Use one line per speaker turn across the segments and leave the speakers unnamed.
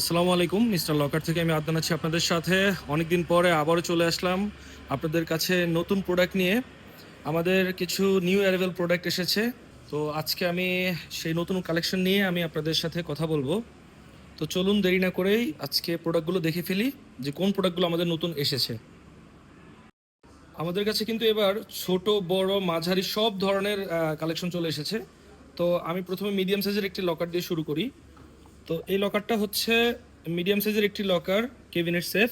আসসালামু আলাইকুম, mister locker থেকে আমি আদনান আছি আপনাদের সাথে। অনেকদিন পরে আবারও চলে আসলাম আপনাদের কাছে নতুন প্রোডাক্ট নিয়ে। আমাদের কিছু নিউ অ্যারাইভেল প্রোডাক্ট এসেছে। তো আজকে আমি সেই নতুন কালেকশন নিয়ে আমি আপনাদের সাথে কথা বলব। তো চলুন দেরি না করেই আজকে প্রোডাক্টগুলো দেখে ফেলি যে কোন প্রোডাক্টগুলো আমাদের নতুন এসেছে। আমাদের কাছে কিন্তু এবার ছোট, বড়, মাঝারি সব ধরনের কালেকশন চলে এসেছে। তো আমি প্রথমে মিডিয়াম সাইজের একটি লকার দিয়ে শুরু করি। তো এই লকারটা হচ্ছে মিডিয়াম সাইজের একটি লকার কেবিনেট সেফ।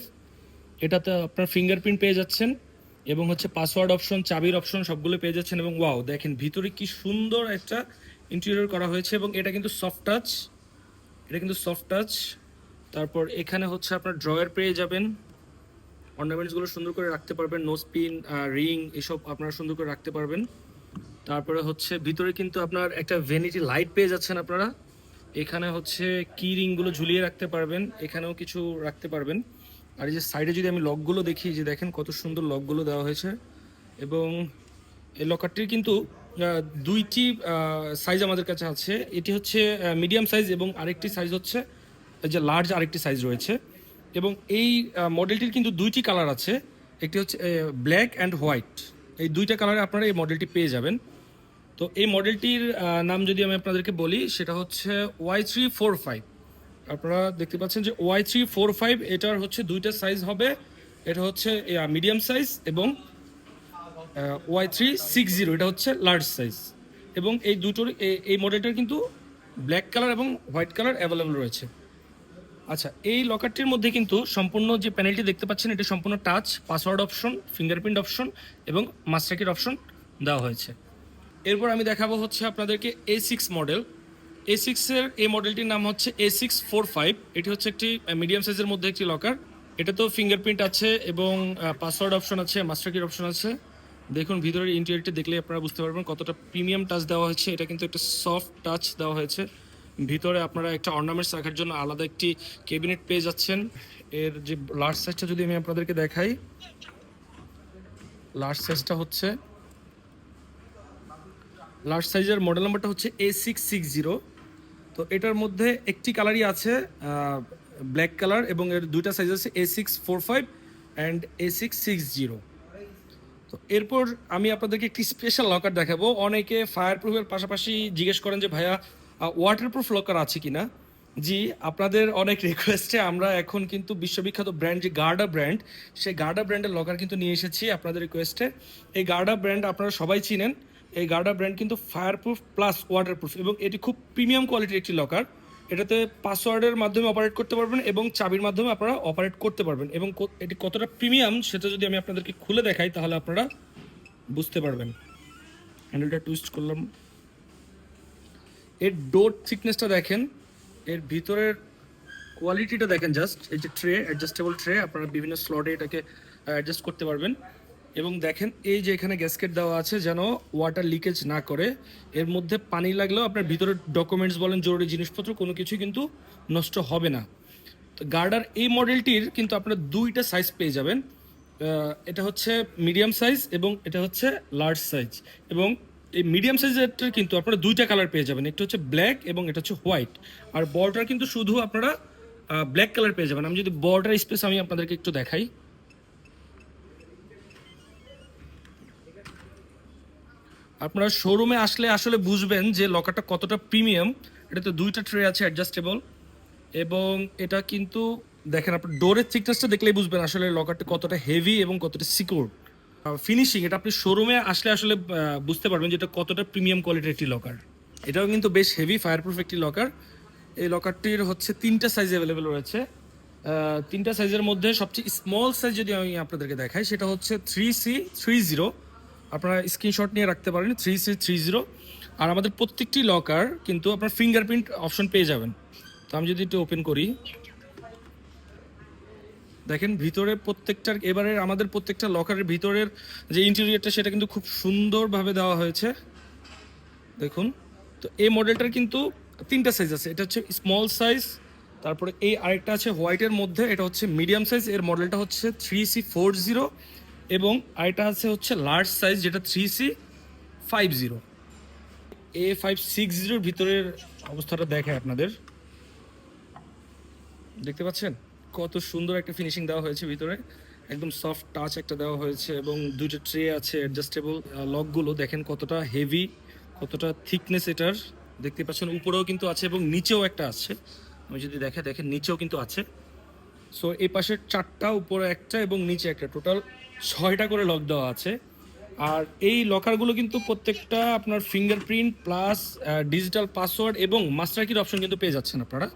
এটাতে আপনার ফিঙ্গারপ্রিন্ট পেয়ে যাচ্ছেন এবং হচ্ছে পাসওয়ার্ড অপশন চাবির অপশন সবগুলো পেয়ে যাচ্ছেন এবং ওয়াও দেখেন ভিতরে কি সুন্দর একটা ইন্টেরিয়র করা হয়েছে এবং এটা কিন্তু সফট টাচ এটা কিন্তু সফট টাচ তারপর এখানে হচ্ছে আপনার ড্রয়ার পেয়ে যাবেন। অর্নামেন্টসগুলো সুন্দর করে রাখতে পারবেন নোজ পিন রিং এসব আপনারা সুন্দর করে রাখতে পারবেন। তারপরে হচ্ছে ভিতরে কিন্তু আপনার একটা ভ্যানিটি লাইট পেয়ে যাচ্ছেন আপনারা। এখানে হচ্ছে কি রিংগুলো ঝুলিয়ে রাখতে পারবেন, এখানেও কিছু রাখতে পারবেন। আর এই যে সাইডে যদি আমি লকগুলো দেখি যে দেখেন কত সুন্দর লকগুলো দেওয়া হয়েছে। এবং এই লকারটির কিন্তু দুইটি সাইজ আমাদের কাছে আছে। এটি হচ্ছে মিডিয়াম সাইজ এবং আরেকটি সাইজ হচ্ছে যে লার্জ আরেকটি সাইজ রয়েছে। এবং এই মডেলটির কিন্তু দুইটি কালার আছে। একটি হচ্ছে ব্ল্যাক অ্যান্ড হোয়াইট এই দুইটা কালারে আপনারা এই মডেলটি পেয়ে যাবেন। তো এই মডেলটির নাম যদি আমি আপনাদেরকে বলি, সেটা হচ্ছে ওয়াই থ্রি ফোর ফাইভ আপনারা দেখতে পাচ্ছেন যে ওয়াই থ্রি ফোর ফাইভ এটার হচ্ছে দুইটা সাইজ হবে। এটা হচ্ছে মিডিয়াম সাইজ এবং ওয়াই থ্রি সিক্স জিরো এটা হচ্ছে লার্জ সাইজ এবং এই দুটোর এই মডেলটার কিন্তু ব্ল্যাক কালার এবং হোয়াইট কালার অ্যাভেলেবল রয়েছে। আচ্ছা এই লকারটির মধ্যে কিন্তু সম্পূর্ণ যে প্যানেলটি দেখতে পাচ্ছেন, এটা সম্পূর্ণ touch password option fingerprint option এবং মাস্টারকির অপশন দেওয়া হয়েছে। এরপর আমি দেখাবো হচ্ছে আপনাদেরকে এ সিক্স মডেল এ সিক্সের এই মডেলটির নাম হচ্ছে এ সিক্স ফোর ফাইভ এটি হচ্ছে একটি মিডিয়াম সাইজের মধ্যে একটি লকার এটা তো ফিঙ্গারপ্রিন্ট আছে এবং পাসওয়ার্ড অপশন আছে মাস্টারকির অপশন আছে। দেখুন, ভিতরের ইন্টেরিয়রটি দেখলে আপনারা বুঝতে পারবেন কতটা প্রিমিয়াম টাচ দেওয়া হয়েছে। এটা কিন্তু একটা সফট টাচ দেওয়া হয়েছে। ভিতরে আপনারা একটা অর্নামেন্টস রাখার জন্য আলাদা একটি ক্যাবিনেট পেয়ে যাচ্ছেন। এর যে লার্জ সাইজটা যদি আমি আপনাদেরকে দেখাই লার্জ সাইজটা হচ্ছে লার্জ সাইজের মডেল নাম্বারটা হচ্ছে এ সিক্স সিক্স জিরো তো এটার মধ্যে একটি কালারই আছে ব্ল্যাক কালার এবং এর দুইটা সাইজ আছে A six four five and A six six zero তো এরপর আমি আপনাদেরকে একটি স্পেশাল লকার দেখাবো। অনেকে ফায়ার প্রুফের পাশাপাশি জিজ্ঞেস করেন যে, ভাইয়া ওয়াটার প্রুফ লকার আছে কি না জি, আপনাদের অনেক রিকোয়েস্টে আমরা এখন কিন্তু বিশ্ববিখ্যাত ব্র্যান্ড যে গার্ডা ব্র্যান্ড সেই গার্ডা ব্র্যান্ডের লকার কিন্তু নিয়ে এসেছি আপনাদের রিকোয়েস্টে এই গার্ডা ব্র্যান্ড আপনারা সবাই চিনেন। এই গার্ডা ব্র্যান্ড কিন্তু fireproof plus waterproof এবং এটি খুব প্রিমিয়াম কোয়ালিটির একটি লকার এটাতে পাসওয়ার্ডের মাধ্যমে অপারেট করতে পারবেন এবং চাবির মাধ্যমে আপনারা অপারেট করতে পারবেন এবং এটি কতটা প্রিমিয়াম সেটা যদি আমি আপনাদেরকে খুলে দেখাই তাহলে আপনারা বুঝতে পারবেন। হ্যান্ডেলটা টুইস্ট করলাম। এর ডোর থিকনেসটা দেখেন। এর ভিতরের কোয়ালিটিটা দেখেন জাস্ট এই যে ট্রে অ্যাডজাস্টেবল ট্রে আপনারা বিভিন্ন স্লটে এটাকে অ্যাডজাস্ট করতে পারবেন। এবং দেখেন এই যে এখানে গ্যাসকেট দেওয়া আছে যেন ওয়াটার লিকেজ না করে, এর মধ্যে পানি লাগলেও আপনার ভিতরের ডকুমেন্টস বলেন জরুরি জিনিসপত্র, কোনো কিছুই কিন্তু নষ্ট হবে না। তো গার্ডার এই মডেলটির কিন্তু আপনারা দুইটা সাইজ পেয়ে যাবেন। এটা হচ্ছে মিডিয়াম সাইজ এবং এটা হচ্ছে লার্জ সাইজ এবং এই মিডিয়াম সাইজেরটার কিন্তু আপনারা দুইটা কালার পেয়ে যাবেন। একটা হচ্ছে ব্ল্যাক এবং এটা হচ্ছে হোয়াইট আর বর্ডার কিন্তু শুধু আপনারা ব্ল্যাক কালার পেয়ে যাবেন। আমি যদি বর্ডার স্পেস আমি আপনাদেরকে একটু দেখাই। আপনারা শোরুমে আসলে আসলে বুঝবেন যে লকারটা কতটা প্রিমিয়াম এটাতে দুইটা ট্রে আছে অ্যাডজাস্টেবল এবং এটা কিন্তু দেখেন আপনার ডোরের থিকনেসটা দেখলেই বুঝবেন আসলে লকারটা কতটা হেভি এবং কতটা সিকিউর ফিনিশিং এটা আপনি শোরুমে আসলে আসলে বুঝতে পারবেন যে এটা কতটা প্রিমিয়াম কোয়ালিটির একটি লকার এটাও কিন্তু বেশ হেভি ফায়ারপ্রুফ একটি লকার এই লকারটির হচ্ছে তিনটা সাইজ অ্যাভেলেবেল রয়েছে। তিনটা সাইজের মধ্যে সবচেয়ে স্মল সাইজ যদি আমি আপনাদেরকে দেখাই, সেটা হচ্ছে থ্রি সি থ্রি জিরো আপনারা স্ক্রিনশট নিয়ে রাখতে পারেন থ্রি সি থ্রি জিরো আর আমাদের প্রত্যেকটি লকার কিন্তু আপনার ফিঙ্গারপ্রিন্ট অপশন পেয়ে যাবেন। তো আমি যদি একটু ওপেন করি। দেখেন ভিতরে প্রত্যেকটার এবারে আমাদের প্রত্যেকটা লকারের ভিতরের যে ইন্টেরিয়রটা সেটা কিন্তু খুব সুন্দরভাবে দেওয়া হয়েছে। দেখুন, তো এই মডেলটার কিন্তু তিনটা সাইজ আছে। এটা হচ্ছে স্মল সাইজ তারপরে এই আরেকটা আছে হোয়াইটের মধ্যে। এটা হচ্ছে মিডিয়াম সাইজ এর মডেলটা হচ্ছে থ্রি সি ফোর জিরো এবং আরেকটা আছে হচ্ছে লার্জ সাইজ যেটা three C five zero A five six জিরোর ভিতরের অবস্থাটা দেখায় আপনাদের। দেখতে পাচ্ছেন? কত সুন্দর একটা ফিনিশিং দেওয়া হয়েছে ভিতরে। একদম সফট টাচ একটা দেওয়া হয়েছে এবং দুটো ট্রে আছে অ্যাডজাস্টেবল লকগুলো দেখেন কতটা হেভি কতটা থিকনেস এটার। দেখতে পাচ্ছেন উপরেও কিন্তু আছে এবং নিচেও একটা আছে। আমি যদি দেখে দেখেন নিচেও কিন্তু আছে। সো এই পাশে চারটা, উপরে একটা এবং নিচে একটা। টোটাল ছয়টা করে লক দেওয়া আছে। আর এই লকারগুলো কিন্তু প্রত্যেকটা আপনার ফিঙ্গারপ্রিন্ট প্লাস ডিজিটাল পাসওয়ার্ড এবং মাস্টার কির অপশন কিন্তু পেয়ে যাচ্ছেন আপনারা।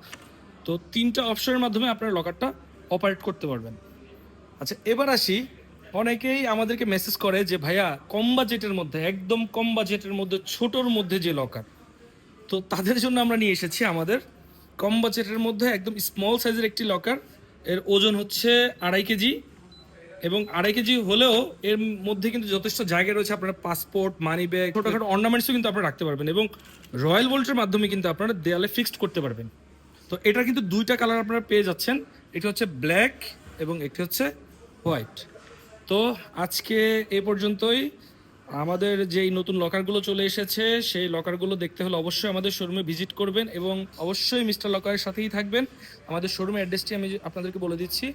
তো তিনটা অপশনের মাধ্যমে আপনারা লকারটা অপারেট করতে পারবেন। আচ্ছা এবার আসি। অনেকেই আমাদেরকে মেসেজ করে যে, ভাইয়া, কম বাজেটের মধ্যে, একদম কম বাজেটের মধ্যে, ছোটোর মধ্যে যে লকার তো তাদের জন্য আমরা নিয়ে এসেছি আমাদের কম বাজেটের মধ্যে একদম স্মল সাইজের একটি লকার এর ওজন হচ্ছে আড়াই কেজি এবং আড়াই কেজি হলেও এর মধ্যে কিন্তু যথেষ্ট জায়গা রয়েছে। আপনার পাসপোর্ট মানি ব্যাগ ছোটোখাটো অর্নামেন্টসও কিন্তু আপনারা রাখতে পারবেন এবং রয়্যাল ভোল্টের মাধ্যমে কিন্তু আপনারা দেয়ালে ফিক্সড করতে পারবেন। তো এটার কিন্তু দুইটা কালার আপনারা পেয়ে যাচ্ছেন। একটি হচ্ছে ব্ল্যাক এবং একটি হচ্ছে হোয়াইট তো আজকে এ পর্যন্তই। আমাদের যেই নতুন লকারগুলো চলে এসেছে, সেই লকারগুলো দেখতে হলে অবশ্যই আমাদের শোরুমে ভিজিট করবেন এবং অবশ্যই মিস্টার লকারের সাথেই থাকবেন। আমাদের শোরুমের অ্যাড্রেসটি আমি আপনাদেরকে বলে দিচ্ছি।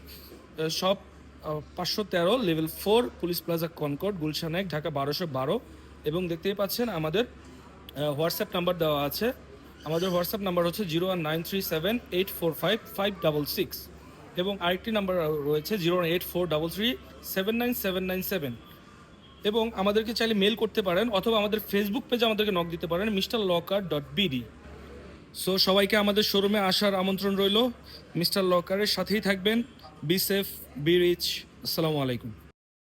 সব পাঁচশো তেরো, level four, Police Plaza Concord, Gulshan এক, ঢাকা বারোশো বারো। এবং দেখতেই পাচ্ছেন আমাদের হোয়াটসঅ্যাপ নাম্বার দেওয়া আছে। আমাদের হোয়াটসঅ্যাপ নাম্বার হচ্ছে zero one nine three seven eight four five five double six. এবং আরেকটি নাম্বার রয়েছে zero eight four double three seven nine seven nine seven. এবং আমাদেরকে চাইলে মেল করতে পারেন অথবা আমাদের ফেসবুক পেজে আমাদেরকে নক দিতে পারেন Mister Locker dot BD so সবাইকে আমাদের শোরুমে আসার আমন্ত্রণ রইল। মিস্টার লকারের সাথেই থাকবেন। বি সেফ বি রিচ আসসালামু আলাইকুম।